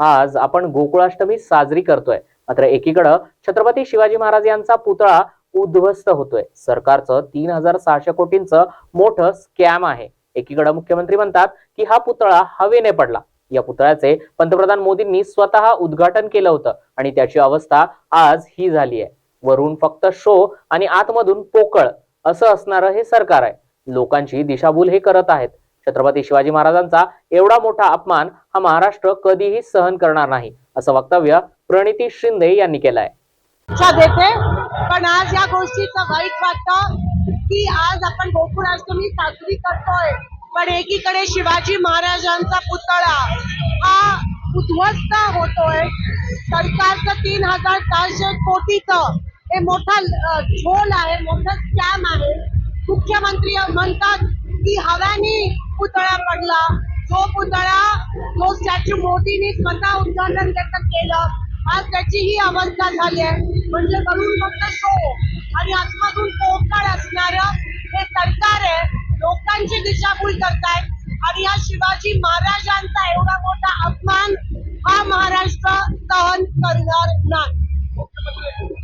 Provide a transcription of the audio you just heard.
आज आपण गोकुळाष्टमी साजरी करतोय. मात्र एकीकडं छत्रपती शिवाजी महाराज यांचा पुतळा उद्ध्वस्त होतोय. सरकारचं तीन हजार सहाशे कोटींचं मोठं स्कॅम आहे. एकीकडे मुख्यमंत्री म्हणतात की हा पुतळा हवेने पडला. या पुतळ्याचे पंतप्रधान मोदींनी स्वतः उद्घाटन केलं होतं आणि त्याची अवस्था आज ही झाली आहे वरून फक्त शो आणि आतमधून पोकळ असं असणारं हे सरकार आहे. लोकांची दिशाभूल हे करत आहेत. छत्रपती शिवाजी महाराजांचा एवढा मोठा अपमान हा महाराष्ट्र कधीही सहन करणार नाही असं वक्तव्य प्रणिती शिंदे यांनी केलं आहे देते. पण आज या गोष्टीचं वाईट वाटतं की आज आपण गोकुळाष्टमी साजरी करतोय. पण एकीकडे शिवाजी महाराजांचा पुतळा हा उद्ध्वस्त होतोय. सरकारचं तीन हजार सहाशे कोटीचं हे मोठा झोल आहे मोठा स्कॅम आहे. मुख्यमंत्री म्हणतात की हव्याने पुतळा पडला. तो पुतळा तो स्टॅच्यू मोदींनी स्वतः उद्घाटन त्याचं केलं. आज त्याची ही अवस्था झाली आहे. म्हणजे वरून फक्त शो आणि आत्मातून पोकळ असणार हे सरकार आहे लोकांची दिशाभूल करताय आणि या शिवाजी महाराजांचा एवढा मोठा अपमान हा महाराष्ट्र सहन करणार